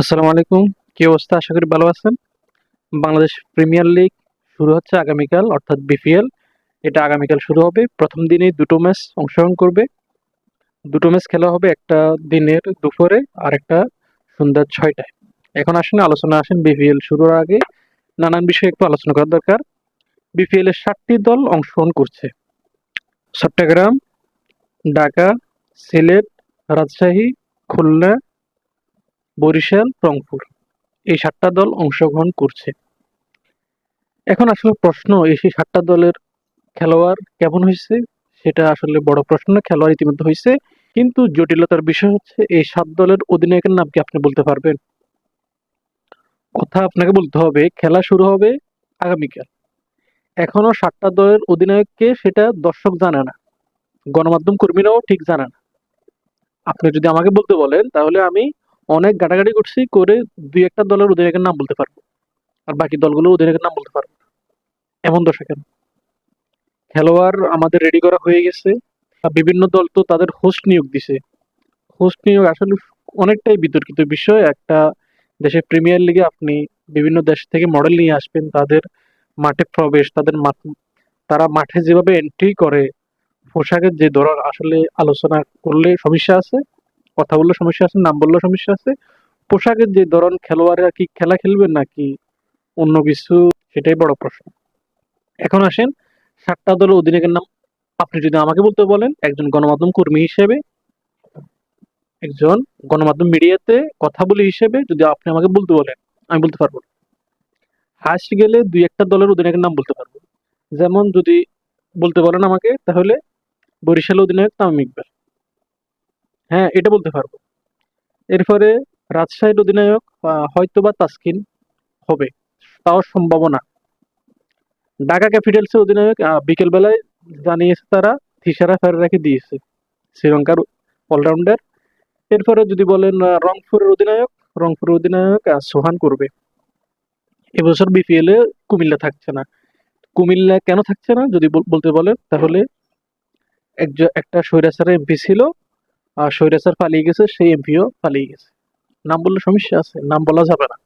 আসসালামু আলাইকুম। কি অবস্থা? আশা করি ভালো আছেন। বাংলাদেশ প্রিমিয়ার লিগ শুরু হচ্ছে আগামীকাল, অর্থাৎ বিপিএল। এটা আগামীকাল শুরু হবে। প্রথম দিনেই দুটো ম্যাচ অংশগ্রহণ করবে। দুটো ম্যাচ খেলা হবে একটা দিনের দুপুরে আর একটা সন্ধ্যা ছয়টায়। এখন আসেন, আলোচনা আসেন বিপিএল শুরুর আগে। নানান বিষয়ে একটু আলোচনা করা দরকার। বিপিএল এর ষাটটি দল অংশগ্রহণ করছে। চট্টগ্রাম, ঢাকা, সিলেট, রাজশাহী, খুলনা বরিশাল, রংপুর। এই সাতটা দল অংশগ্রহণ করছে। এখন আসলে প্রশ্ন, এই সেই সাতটা দলের খেলোয়াড় কেমন হয়েছে? সেটা আসলে বড় প্রশ্ন, খেলোয়াড় ইতিমধ্যে হয়েছে। কিন্তু জটিলতার বিষয় হচ্ছে, এই সাত দলের অধিনায়কের নাম কি আপনি বলতে পারবেন? কথা আপনাকে বলতে হবে, খেলা শুরু হবে আগামীকাল। এখনও সাতটা দলের অধিনায়ককে সেটা দর্শক জানে না। গণমাধ্যম কর্মীরাও ঠিক জানে না। আপনি যদি আমাকে বলতে বলেন, তাহলে আমি অনেক ঘাটাঘাটি করছি করে দুই একটা দলের অধিনায়কের নাম বলতে পারব। আর বাকি দলগুলো অধিনায়কের নাম বলতে পারব এমন দশা কেন খেলোয়াড় আমাদের রেডি করা হয়ে গেছে। বিভিন্ন দল তো তাদের হোস্ট নিয়োগ দিছে। হোস্ট নিয়োগ আসলে অনেকটাই বিতর্কিত বিষয়। একটা দেশের প্রিমিয়ার লিগে আপনি বিভিন্ন দেশ থেকে মডেল নিয়ে আসবেন, তাদের মাঠে প্রবেশ, তাদের তারা মাঠে যেভাবে এন্ট্রি করে, পোশাকের যে ধরন, আসলে আলোচনা করলে সমস্যা আছে। কথা বললে সমস্যা আছে, নাম বললে সমস্যা আছে। পোশাকের যে ধরন, খেলোয়াড়রা কি খেলা খেলবে নাকি অন্য কিছু, সেটাই বড় প্রশ্ন। এখন আসেন, সাতটা দলের অধিনায়কের নাম। আপনি যদি আমাকে বলতে বলেন, একজন গণমাধ্যম কর্মী হিসেবে, একজন গণমাধ্যম মিডিয়াতে কথা বলি হিসেবে যদি আপনি আমাকে বলতে বলেন, আমি বলতে পারব হাসি গেলে দুই একটা দলের অধিনায়কের নাম বলতে পারব। যেমন যদি বলতে বলেন আমাকে, তাহলে বরিশাল অধিনায়ক তামিম ইকবাল। হ্যাঁ এটা বলতে পারব। এরপরে রাজশাহীর অধিনায়ক হয়তোবা তাসকিন হবে, তাও সম্ভাবনা। ঢাকা ক্যাপিটালসের অধিনায়ক বিকেলবেলায় জানিয়েছে তারা থিসারা ফেরারাকে দিয়েছে, শ্রীলঙ্কার অলরাউন্ডার। এরপরে যদি বলেন রংপুরের অধিনায়ক রংপুরের অধিনায়ক সোহান করবে। এবছর বিপিএল এ কুমিল্লা থাকছে না। কুমিল্লা কেন থাকছে না, যদি বল- বলতে বলেন, তাহলে একটা স্বৈরাচার এমপি ছিল স্বৈরাচার পালিয়ে গেছে, সেই এমপিও পালিয়ে গেছে। নাম বললে সমস্যা আছে, নাম বলা যাবে না।